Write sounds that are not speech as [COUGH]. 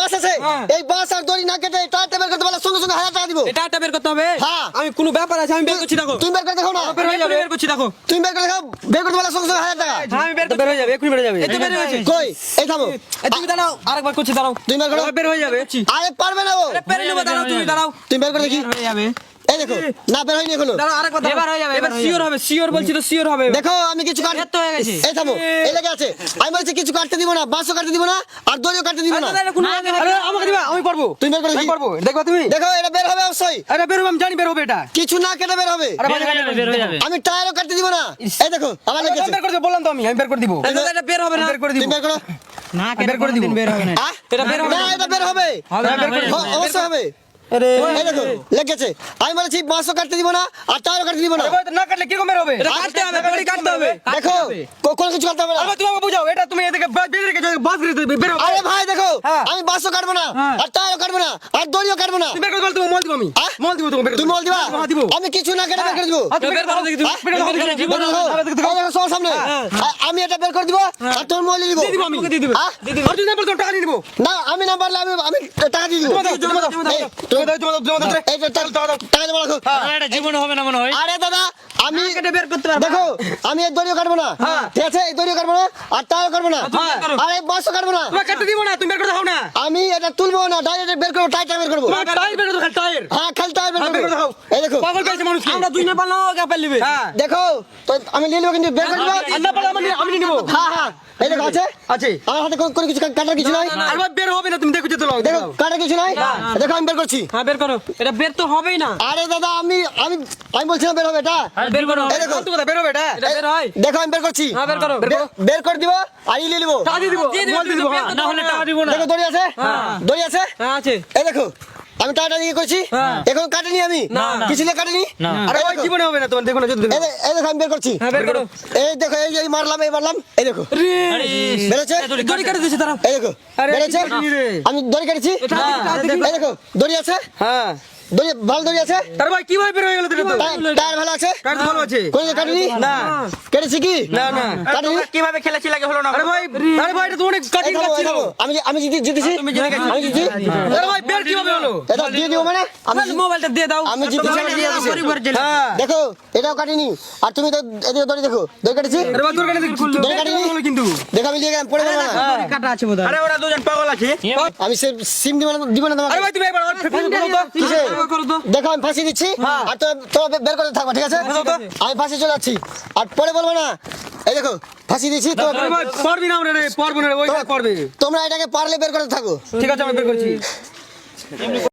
বাস আছে? হ্যাঁ। এই বাস আর দড়ি না কেটে টায়ারটা বের করতে বলে সঙ্গে সঙ্গে হাজার টাকা দিব। এটা একটা বের করতে হবে? হ্যাঁ। আমি কোনো ব্যাপার আছে আমি বের করছি দেখো। তুমি বের করে দেখো না। বের হয়ে করছি দেখো। তুমি বের করে দেখো বের করতে বলে সঙ্গে সঙ্গে হাজার টাকা। হ্যাঁ আমি বের বের হয়ে যাবে এক্ষুনি বের হয়ে যাবে। এই তো বের হয়েছে কই? এই থামো। এই তুমি দাঁড়াও আরেকবার করছি দাঁড়াও। তুমি বের করে। বের হয়ে যাবে। আরে পারবে না ও। আরে পেরে নেব দাঁড়াও তুমি দাঁড়াও। তুমি বের করে দেখি। হয়ে যাবে। এই দেখো না বের হয়নি এখনও। দাঁড়াও আরেকবার এবার হয়ে যাবে, এবার এবার হবে শিওর বলছি তো শিওর হবে। দেখো আমি কিছু কাট এর হয়ে গেছে। এই থামো এই লেগে আছে। আমি বলছি কিছু কাটতে দিব না বাসও কাটতে দিব না আর দড়িও কাটতে দিব না। আরে, আরে, কোনো- আরে, আমাকে দিবা আমি পারব তুমি বের করে আমি পারব দেখো তুমি? দেখো এটা বের হবে অবশ্যই। আরে বের হবে আমি জানি বের হবে এটা। কিছু না কেটে বের হবে। আরে বের হয়ে যাবে বের যাবে। আমি টায়ারও কাটতে দিব না। এই দেখো আমার আমি বের করে দেবো, বললাম তো আমি আমি বের করে দিব। এটা বের হবে না। বের করে দিব। বের করো। না বের করে দিব। বের হবে না। এটা বের হবে না। এটা বের হবে। হবে বের করে দিব। অবশ্যই হবে। লেগেছে। আমি বলেছি বাসও কাটতে দিব না আর টায়ারও কাটতে দিব না। না কাটলে কি বের হবে? এটা কাটতে হবে কাটতে হবে দেখো কোন কোনো কিছু কাটতে হবে না। আরে তুমি আমাকে বুঝাও এটা তুমি এদিকে বাস রেখে বাস বের বের। আরে। আমি বাসও কাটবো না হ্যাঁ। আর টায়ারও কাটবো না আর দড়িও কাটবো না তুমি বের করে বল তুমি মল দিব আমি মল দিব তুমি তুমি বল দিবা হ্যাঁ, দিব আমি কিছু না কেটে বের করে দিব হ্যাঁ, তুমি সবার সামনে আমি এটা বের করে দিব আর তোর মোবাইল দিব দিব আমি দিয়ে দিব? দিয়ে দিব আর যদি না বলতো টাকা নিব না আমি না পারলে আমি আমি টাকা দিয়ে দিব জমা দাও জমা দাও এই, জমা দাও দাও দাও এই টাকা টাকা দেবো রাখো আরে, এটা জীবনে হবে না মনে হয় আরে দাদা আমি কেটে বের করতে পারব দেখো আমি এই দড়িও কাটবো না। হ্যাঁ। ঠিক আছে? এই দড়িও কাটবো না আর টায়ারও কাটবো না। আর এই বাসও কাটবো না। তুমি কাটতে দিব না তুমি বের করে দাও না। আমি এটা তুলবো না ডাইরেক্ট বের করব টায়ারটা বের করব। টায়ার বের করে দাও টায়ার হ্যাঁ খালি টায়ার বের হ্যাঁ, করে করব দাও। এই দেখো। পাগল পেয়েছে মানুষ আমরা দুই না পারলাম ওকে পেলিবে হ্যাঁ। দেখো তো আমি নিয়ে নেব কিন্তু বের করে দিবো আর না আমি আমি নিয়ে নিব। হ্যাঁ হ্যাঁ। এই দেখো আছে? আছে। আমার হাতে কোনো কিছু কাটার কিছু নাই? আর বের হবে না তুমি দেখো যেতে লাও দেখো কাটার কিছু নাই? দেখো আমি বের করছি। হ্যাঁ বের করো। এটা বের তো হবেই না। আরে দাদা আমি আমি আমি বলছি না বের হবে এটা। বের করো। ফালতু কথা বের হবে এটা। এটা বের হয়। দেখো আমি বের করছি। হ্যাঁ বের করো। বের করে দিব আর ই নিয়ে টাকা দিয়ে দিব। মল দিয়ে দিব। না হলে টাকা দিব না। দেখো দড়ি আছে? দড়ি আছে? হ্যাঁ আছে। এই দেখো আমি টাটা দিয়ে করছি। হ্যাঁ। এখন কাটেনি আমি? না, না। কিছু নিয়ে কাটেনি? না। আরে ভাই জীবনে হবে না তোমার দেখো না যদি এই দেখো আমি বের করছি। হ্যাঁ বের করো। এই দেখো এই যে এই মারলাম এই মারলাম এই দেখো। আরে, দড়ি কাটে। দিয়েছে তারা এই দেখো রে? আমি দড়ি কেটেছি। এই দেখো দড়ি আছে? হ্যাঁ। দড়ি ভালো দড়ি আছে? তার ভাই কীভাবে বের হয়ে গেল টায়ার ভালো আছে? ভালো আছে? কোন কাটেনি? না। কেটেছি কি? না না। কাটেনি? কীভাবে খেলেছি লাগে হলো না। আরে ভাই আরে ভাই এটা তো অনেক কাটিং থামো, এই কাটছিল থামো। আমি আমি জিতে জিতেছি? তুমি জিতে গেছো। আমি জিতেছি? আরে ভাই বের কীভাবে হলো? এটা দিয়ে দিও মানে? আমি মোবাইলটা দিয়ে দাও। আমি জিতেছি। আমি দিয়ে দিছি। হ্যাঁ। দেখো এটাও কাটিনি। আর তুমি তো এদিকে দড়ি দেখো। দড়ি কাটেছি? আরে ভাই তোর কাছে দড়ি কাটিনি? কিন্তু। দেখো আমি দিয়ে গেলাম পড়ে গেলাম। না কাটা আছে বোধহয়। আরে ওরা দুজন পাগল আছে। আমি সে সিম দিব না দিব না আরে তোমাকে ভাই তুমি একবার ওর ফেসবুক তো। কিসে? করো দেখো আমি ফাঁসি দিচ্ছি। আর তো তোমরা বের করতে থাকবা ঠিক আছে? আমি ফাঁসি চলে যাচ্ছি। আর পরে বলব না। এই দেখো ফাঁসি দিচ্ছি তো পারবি না আমরা রে পারব না ওই পারবে। তোমরা এটাকে পারলে বের করতে থাকো। ঠিক আছে আমি বের করছি। [LAUGHS]